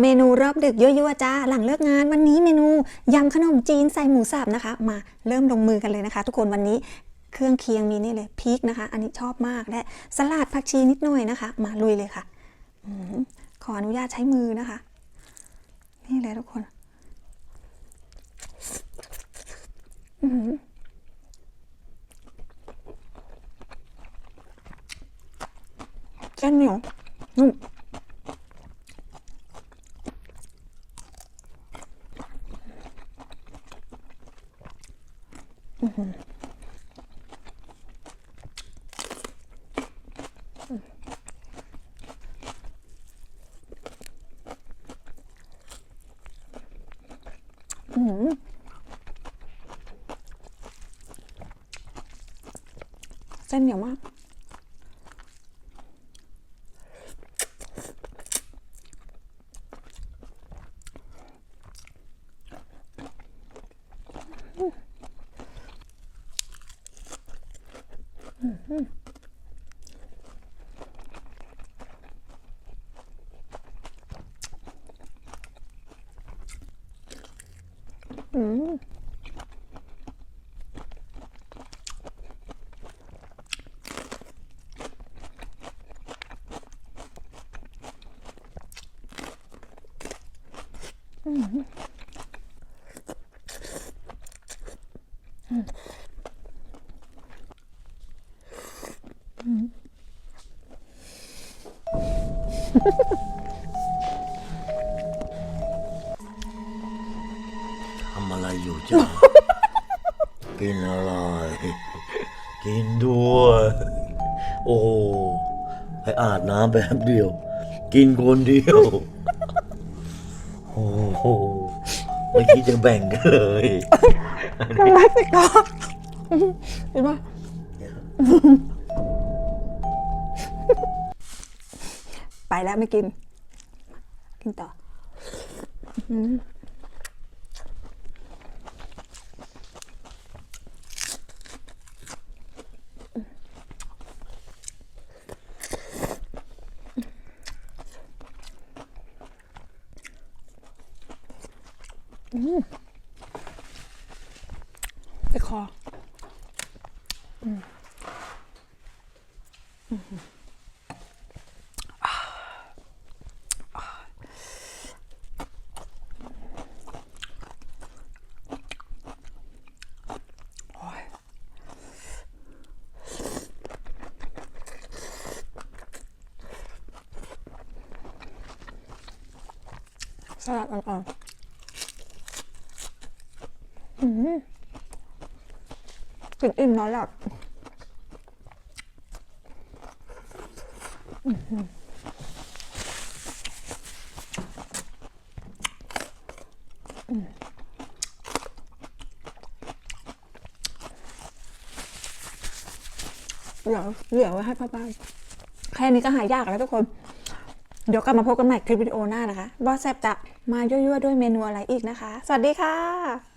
เมนูรอบดึกยั่วๆจ้าหลังเลิกงานวันนี้เมนูยำขนมจีนใส่หมูสับนะคะ มาเริ่มลงมือกันเลยนะคะ ทุกคนวันนี้เครื่องเคียงมีนี่เลยพริกนะคะ อันนี้ชอบมากและสลัดผักชีนิดหน่อยนะคะ มาลุยเลยค่ะอขออนุญาตใช้มือนะคะ นี่เลยทุกคนอื้อหือเส้นเหนียวนุ่ม เส้นเห นียวมา ทำอะไรอยู่จ้ากินอะไร กินด้วย โอ้โหไปอาบน้ำแบบเดียว กินคนเดียว โอ้โหไม่คิดจะแบ่งกันเลยทำไมติดคอเห็นปะ แล้วไม่กิน กินต่ออื้อหือติดคอ สลัดอ่อนๆอืมกินอิ่มนอนหลับอื้อหืออืมเดี๋ยวเหลือไว้ให้พ่อบ้านแค่นี้ก็หายากแล้วทุกคน เดี๋ยวกลับมาพบกันใหม่คลิปวิดีโอหน้านะคะบอสแซบจะมายั่วๆด้วยเมนูอะไรอีกนะคะ สวัสดีค่ะ